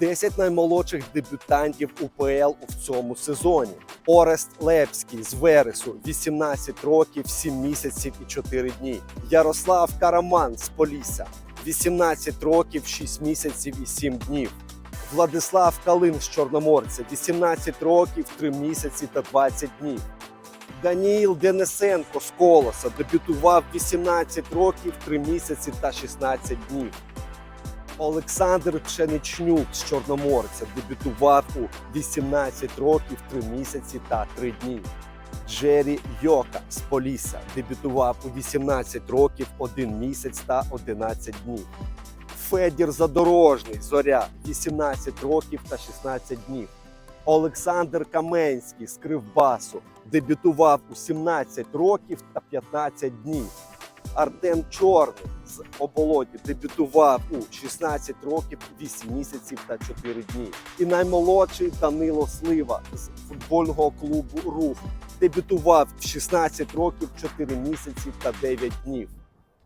10 наймолодших дебютантів УПЛ у цьому сезоні. Орест Лепський з Вересу 18 років, 7 місяців і 4 дні. Ярослав Караман з Полісся 18 років, 6 місяців і 7 днів. Владислав Калин з Чорноморця 18 років, 3 місяці та 20 днів. Даніїл Денисенко з Колоса дебютував 18 років, 3 місяці та 16 днів. Олександр Пшеничнюк з Чорноморця дебютував у 18 років, 3 місяці та 3 дні. Джері Йока з Полісся дебютував у 18 років, 1 місяць та 11 днів. Федір Задорожний Зоря 18 років та 16 днів. Олександр Каменський з Кривбасу дебютував у 17 років та 15 днів. Артем Чорний з Оболоті дебютував у 16 років, 8 місяців та 4 дні. І наймолодший Данило Слива з футбольного клубу Рух дебютував в 16 років, 4 місяці та 9 днів.